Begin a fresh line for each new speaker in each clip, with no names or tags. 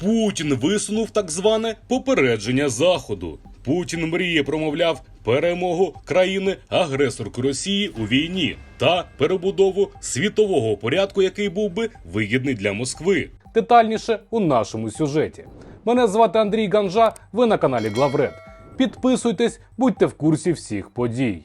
Путін висунув так зване попередження Заходу. Путін мріє, промовляв, перемогу країни агресорки Росії у війні та перебудову світового порядку, який був би вигідний для Москви. Детальніше у нашому сюжеті. Мене звати Андрій Ганжа. Ви на каналі Главред. Підписуйтесь, будьте в курсі всіх подій.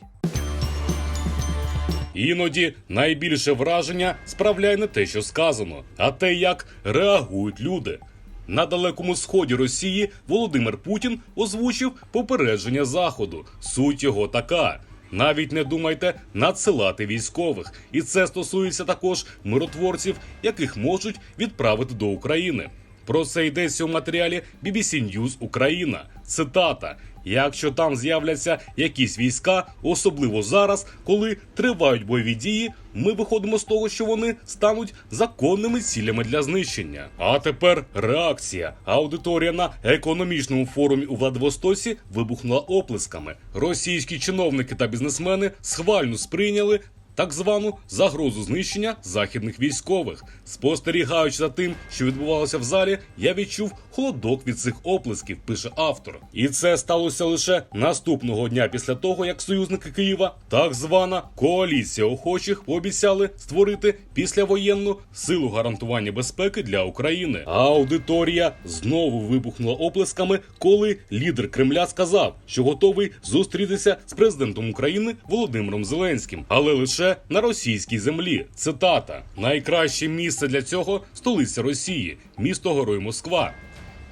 Іноді найбільше враження справляє не те, що сказано, а те, як реагують люди. На далекому сході Росії Володимир Путін озвучив попередження Заходу. Суть його така. Навіть не думайте надсилати військових, і це стосується також миротворців, яких можуть відправити до України. Про це йдеться у матеріалі BBC News Україна. Цитата: якщо там з'являться якісь війська, особливо зараз, коли тривають бойові дії, ми виходимо з того, що вони стануть законними цілями для знищення. А тепер реакція. Аудиторія на економічному форумі у Владивостоці вибухнула оплесками. Російські чиновники та бізнесмени схвально сприйняли так звану загрозу знищення західних військових. Спостерігаючи за тим, що відбувалося в залі, я відчув холодок від цих оплесків, пише автор. І це сталося лише наступного дня після того, як союзники Києва, так звана коаліція охочих, пообіцяли створити післявоєнну силу гарантування безпеки для України. А аудиторія знову вибухнула оплесками, коли лідер Кремля сказав, що готовий зустрітися з президентом України Володимиром Зеленським, але лише на російській землі. Цитата: найкраще місце для цього столиця Росії, місто Герой Москва.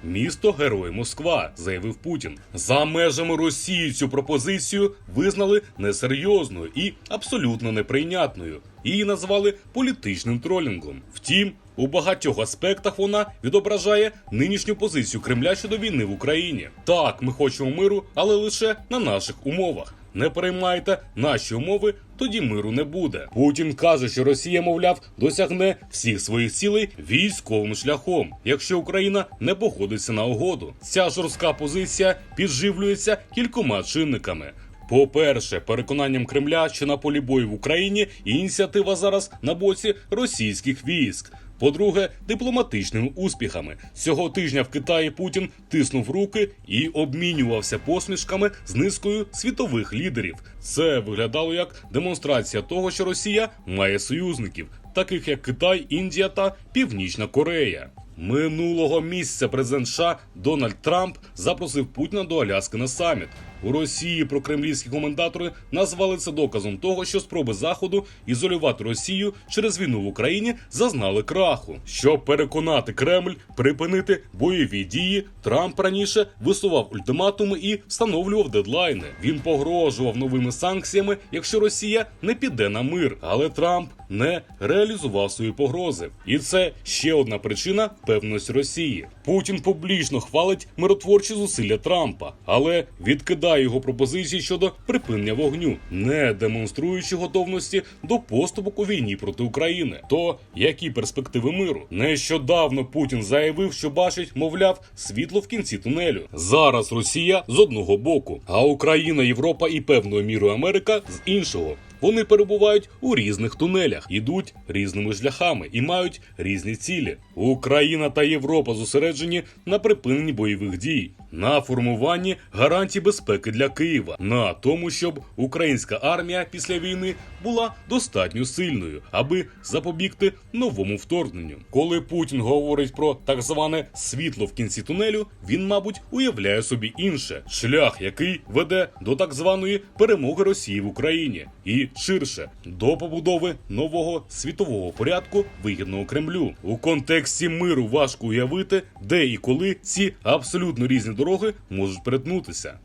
Місто Герой Москва, заявив Путін. За межами Росії цю пропозицію визнали несерйозною і абсолютно неприйнятною. Її назвали політичним тролінгом. Втім, у багатьох аспектах вона відображає нинішню позицію Кремля щодо війни в Україні. Так, ми хочемо миру, але лише на наших умовах. Не переймайте наші умови, тоді миру не буде. Путін каже, що Росія, мовляв, досягне всіх своїх цілей військовим шляхом, якщо Україна не погодиться на угоду. Ця жорстка позиція підживлюється кількома чинниками. По-перше, переконанням Кремля, що на полі бою в Україні ініціатива зараз на боці російських військ. По-друге, дипломатичними успіхами цього тижня в Китаї Путін тиснув руки і обмінювався посмішками з низкою світових лідерів. Це виглядало як демонстрація того, що Росія має союзників, таких як Китай, Індія та Північна Корея. Минулого місяця президент США Дональд Трамп запросив Путіна до Аляски на саміт. У Росії прокремлівські коментатори назвали це доказом того, що спроби заходу ізолювати Росію через війну в Україні зазнали краху. Щоб переконати Кремль припинити бойові дії, Трамп раніше висував ультиматуми і встановлював дедлайни. Він погрожував новими санкціями, якщо Росія не піде на мир. Але Трамп не реалізував свої погрози, і це ще одна причина певності Росії. Путін публічно хвалить миротворчі зусилля Трампа, але відкидає його пропозиції щодо припинення вогню, не демонструючи готовності до поступок у війні проти України. То які перспективи миру? Нещодавно Путін заявив, що бачить, мовляв, світло в кінці тунелю. Зараз Росія з одного боку, а Україна, Європа і певною мірою Америка з іншого. Вони перебувають у різних тунелях, ідуть різними шляхами і мають різні цілі. Україна та Європа зосереджені на припиненні бойових дій, на формуванні гарантій безпеки для Києва, на тому, щоб українська армія після війни була достатньо сильною, аби запобігти новому вторгненню. Коли Путін говорить про так зване світло в кінці тунелю, він, мабуть, уявляє собі інше шлях, який веде до так званої перемоги Росії в Україні, і ширше до побудови нового світового порядку вигідного Кремлю. У контексті миру важко уявити, де і коли ці абсолютно різні дороги можуть перетнутися.